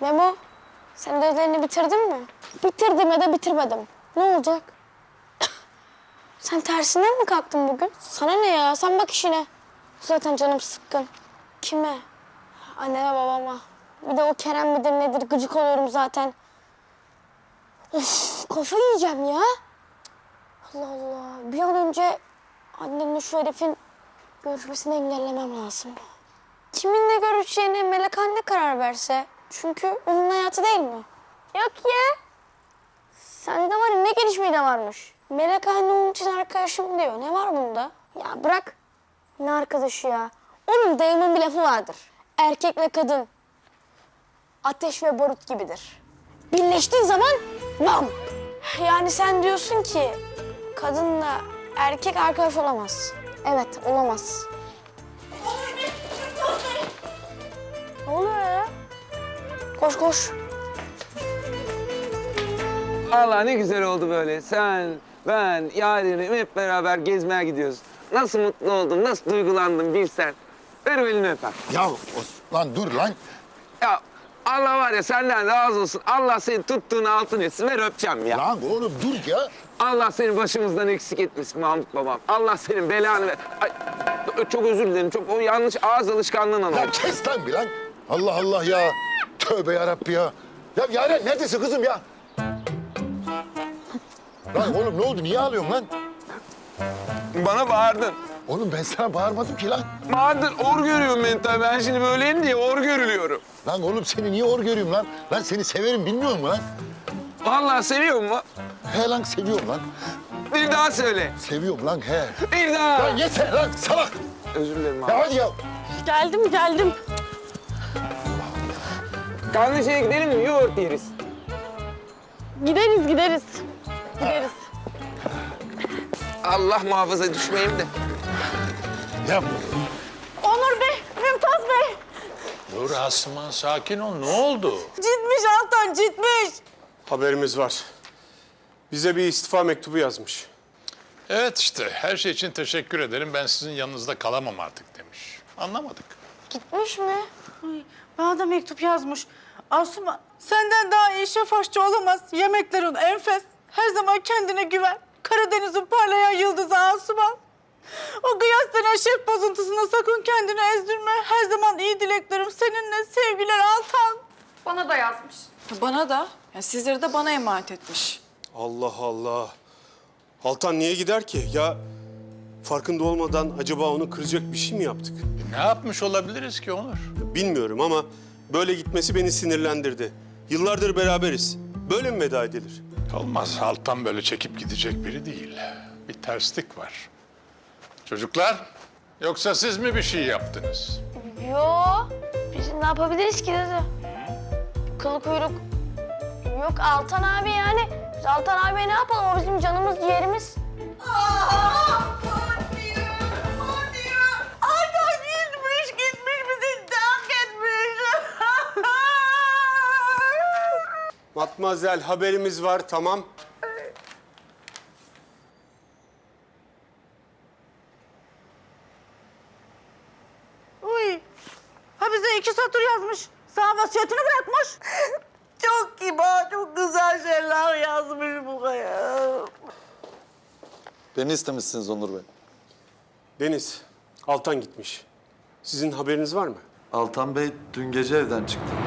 Memo, sen ödevlerini bitirdin mi? Bitirdim ya da bitirmedim. Ne olacak? sen tersinden mi kalktın bugün? Sana ne ya? Sen bak işine. Zaten canım sıkkın. Kime? Anneme babama. Bir de o Kerem midir nedir gıcık oluyorum zaten. Of kafa yiyeceğim ya. Allah Allah. Bir an önce annemle şu herifin görüşmesini engellemem lazım. Kiminle görüşeceğine Melek anne karar verse. Çünkü onun hayatı değil mi? Yok ya. Sende var ya ne gelişmeyi de varmış. Melek anne onun için arkadaşım diyor. Ne var bunda? Ya bırak. Ne arkadaşı ya? Onun dayımın bir lafı vardır. Erkekle kadın ateş ve barut gibidir. Birleştiği zaman bam! Yani sen diyorsun ki kadınla erkek arkadaş olamaz. Evet olamaz. Koş koş. Allah ne güzel oldu böyle. Sen, ben, yarenim hep beraber gezmeye gidiyoruz. Nasıl mutlu oldum, nasıl duygulandım bilsen. Ver elini öper. Ya Osman dur lan. Ya Allah var ya senden razı olsun. Allah seni tuttuğun altın etsin. Ver öpeceğim ya. Lan oğlum dur ya. Allah seni başımızdan eksik etmesin Mahmut babam. Allah senin belanı ver. Ay, çok özür dilerim. Çok o yanlış ağız alışkanlığından Ya oldu. kes lan bir lan. Allah Allah ya. Tövbe yarabbi ya. Ya Yaren neredesin kızım ya? Lan oğlum ne oldu? Niye ağlıyorsun lan? Bana bağırdın. Oğlum ben sana bağırmadım ki lan. Bağırdın. Or görüyorum ben tabii. Ben şimdi böyleyim diye or görülüyorum. Lan oğlum seni niye or görüyorum lan? Lan seni severim bilmiyor musun lan? Vallahi seviyor mu? He lan seviyorum lan. Bir daha söyle. Seviyorum lan he. Bir daha. Lan yeter lan salak. Özür dilerim abi. Ya hadi ya. Geldim geldim. Kardeşe gidelim mi? Yoğurt yeriz. Gideriz gideriz. Gideriz. Allah muhafaza düşmeyeyim de. Ya Onur Bey, Mümtaz Bey. Dur Asuman sakin ol. Ne oldu? Gitmiş Altan gitmiş. Haberimiz var. Bize bir istifa mektubu yazmış. Evet işte her şey için teşekkür ederim. Ben sizin yanınızda kalamam artık demiş. Anlamadık. Gitmiş mi? Ay, bana da mektup yazmış. Asuman senden daha iyi şef aşçı olamaz. Yemeklerin enfes. Her zaman kendine güven. Karadeniz'in parlayan yıldızı Asuman. O kıyas denen şef bozuntusuna sakın kendini ezdirme. Her zaman iyi dileklerim seninle. Sevgiler Altan. Bana da yazmış. Bana da. Yani sizleri de bana emanet etmiş. Allah Allah. Altan niye gider ki? Ya farkında olmadan acaba onu kıracak bir şey mi yaptık? Ne yapmış olabiliriz ki Onur? Bilmiyorum ama böyle gitmesi beni sinirlendirdi. Yıllardır beraberiz. Böyle mi veda edilir? Olmaz. Altan böyle çekip gidecek biri değil. Bir terslik var. Çocuklar, yoksa siz mi bir şey yaptınız? Yo. Biz ne yapabiliriz ki dedi. Kılı kuyruk. Yok Altan abi yani. Biz Altan abiye ne yapalım? O bizim canımız ciğerimiz. Altan Matmazel haberimiz var tamam. Uy. Ha bize iki satır yazmış. Sağ vasiyetini bırakmış. çok kibar, çok güzel şeyler yazmış bu kaya. Beni istemişsiniz Onur Bey. Deniz, Altan gitmiş. Sizin haberiniz var mı? Altan Bey dün gece evden çıktı.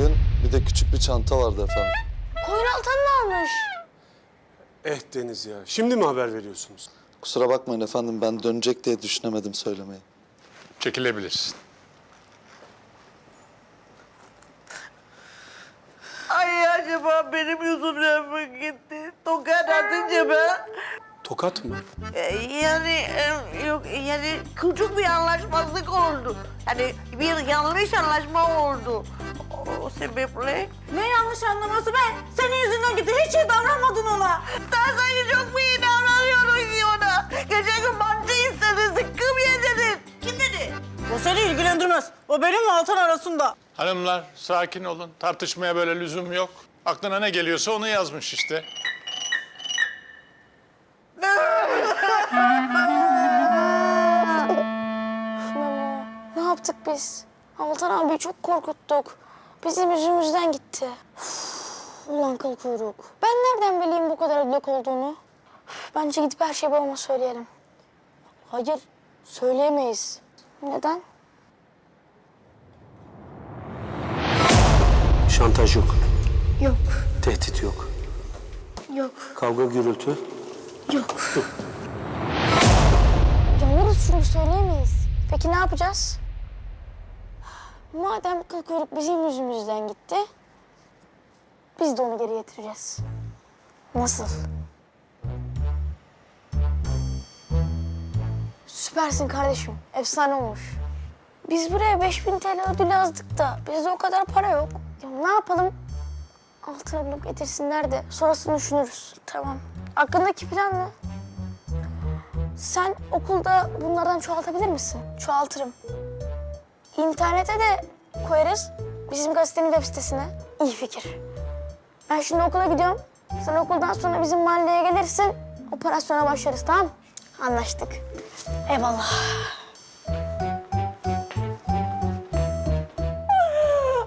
Koyun bir de küçük bir çanta vardı efendim. Koyun Altan'ı almış. Eh Deniz ya. Şimdi mi haber veriyorsunuz? Kusura bakmayın efendim ben dönecek diye düşünemedim söylemeyi. Çekilebilirsin. Ay acaba benim yüzümden mi gitti? Tokat atınca ben. Tokat mı? Ee, Yani e, yok yani küçük bir anlaşmazlık oldu. Yani bir yanlış anlaşma oldu. O sebeple Ne yanlış anlaması be? Senin yüzünden gitti. Hiç iyi davranmadın ona. sen sanki çok mu iyi davranıyorsun ona? Geçen gün mantı istedi, sıkkım yedirdin. Kim dedi? O seni ilgilendirmez. O benimle Altan arasında. Hanımlar sakin olun. Tartışmaya böyle lüzum yok. Aklına ne geliyorsa onu yazmış işte. Memo, ne yaptık biz? Altan abi çok korkuttuk. Bizim yüzümüzden gitti. Üf, Ulan kıl kuyruk. Ben nereden bileyim bu kadar ödlek olduğunu? Bence gidip her şeyi babama söyleyelim. Hayır, söyleyemeyiz. Neden? Şantaj yok. Yok, Tehdit yok. yok, Kavga gürültü. yok. Yanarız çünkü söyleyemeyiz. Peki ne yapacağız? Madem kıl bizim yüzümüzden gitti, biz de onu geri getireceğiz. Nasıl? Süpersin kardeşim. Efsane olmuş. Biz buraya 5000 TL ödül yazdık da bizde o kadar para yok. Ya ne yapalım? Altına bulup getirsinler de sonrasını düşünürüz. Tamam. Aklındaki plan ne? Sen okulda bunlardan çoğaltabilir misin? Çoğaltırım. İnternete de koyarız. Bizim gazetenin web sitesine. İyi fikir. Ben şimdi okula gidiyorum. Sen okuldan sonra bizim mahalleye gelirsin. Operasyona başlarız tamam mı? Anlaştık. Eyvallah.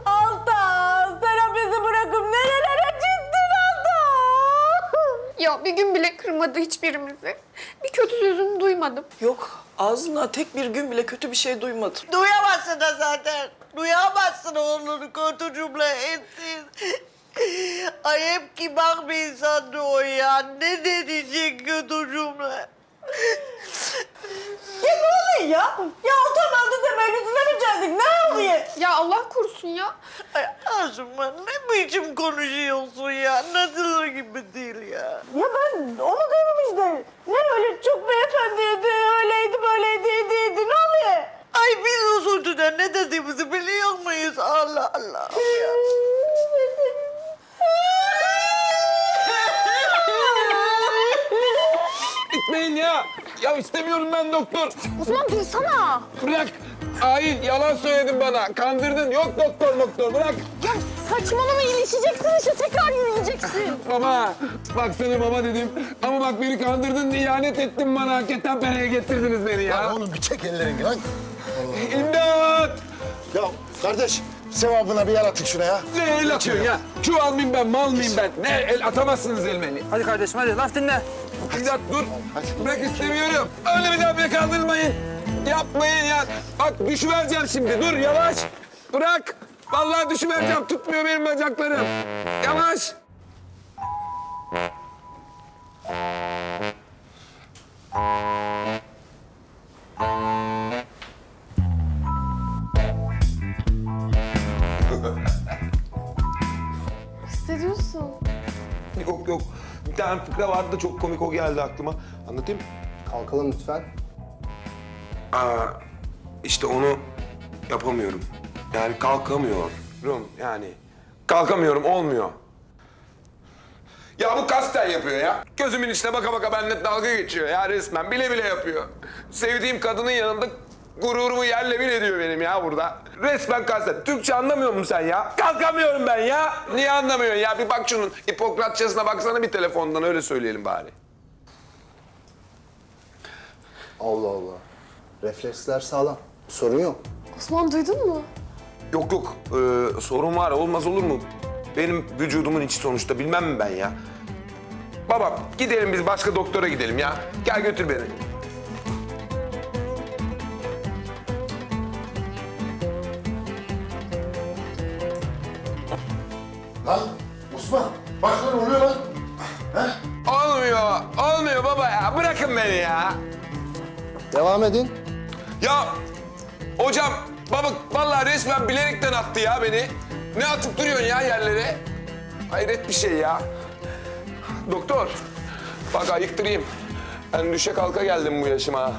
Altan, sen bizi bırakıp nerelere gittin Altan? Ya bir gün bile kırmadı hiçbirimizi. Bir kötü sözünü duymadım. Yok ağzından tek bir gün bile kötü bir şey duymadım. Duyamazsın da zaten. Duyamazsın oğlunu kötü cümle etsin. Ay hep kibar bir insandı o ya. Ne deneyecek kötü cümle? Ya ne oluyor ya? Ya Altan öldü demeyi dinlemeyecektik. Ne oluyor? Ya Allah korusun ya. Ay Asuman ne biçim konuşuyorsun ya? Anlatılır gibi değil ya. Ya ben onu ben doktor. Osman dursana. Bırak. Hain yalan söyledin bana. Kandırdın. Yok doktor doktor bırak. Saçmalama iyileşeceksin işte tekrar yürüyeceksin. Baba. Bak sana baba dedim. Ama bak beni kandırdın, ihanet ettin bana. Hakikaten pereye getirdiniz beni ya. Lan oğlum bir çek ellerini lan. İmdat! Ya kardeş sevabına bir yer atın şuna ya. Ne el atıyorsun ya? Çuval mıyım ben, mal mıyım ben? Ne el atamazsınız elime. Hadi kardeşim hadi laf dinle. İmdat dur. Bırak istemiyorum. Öyle bir daha beni kandırmayın. Yapmayın ya. Bak düşüvereceğim şimdi. Dur yavaş. Bırak. Vallahi düşüvereceğim. Tutmuyor benim bacaklarım. Yavaş. Tane fıkra vardı da çok komik o geldi aklıma. Anlatayım mı? Kalkalım lütfen. Aa, işte onu yapamıyorum. Yani kalkamıyorum yani. Kalkamıyorum, olmuyor. Ya bu kasten yapıyor ya. Gözümün içine baka baka benimle dalga geçiyor ya resmen. Bile bile yapıyor. Sevdiğim kadının yanında gururumu yerle bir ediyor benim ya burada. Resmen kasten. Türkçe anlamıyor musun sen ya? Kalkamıyorum ben ya. Niye anlamıyorsun ya? Bir bak şunun Hipokratçasına baksana bir telefondan öyle söyleyelim bari. Allah Allah. Refleksler sağlam. Sorun yok. Osman duydun mu? Yok yok ee, sorun var olmaz olur mu? Benim vücudumun içi sonuçta bilmem mi ben ya? Baba gidelim biz başka doktora gidelim ya. Gel götür beni. Lan Osman bak lan oluyor lan. Olmuyor, olmuyor baba ya. Bırakın beni ya. Devam edin. Ya hocam baba vallahi resmen bilerekten attı ya beni. Ne atıp duruyorsun ya yerlere? Hayret bir şey ya. Doktor bak ayıktırayım. Ben düşe kalka geldim bu yaşıma.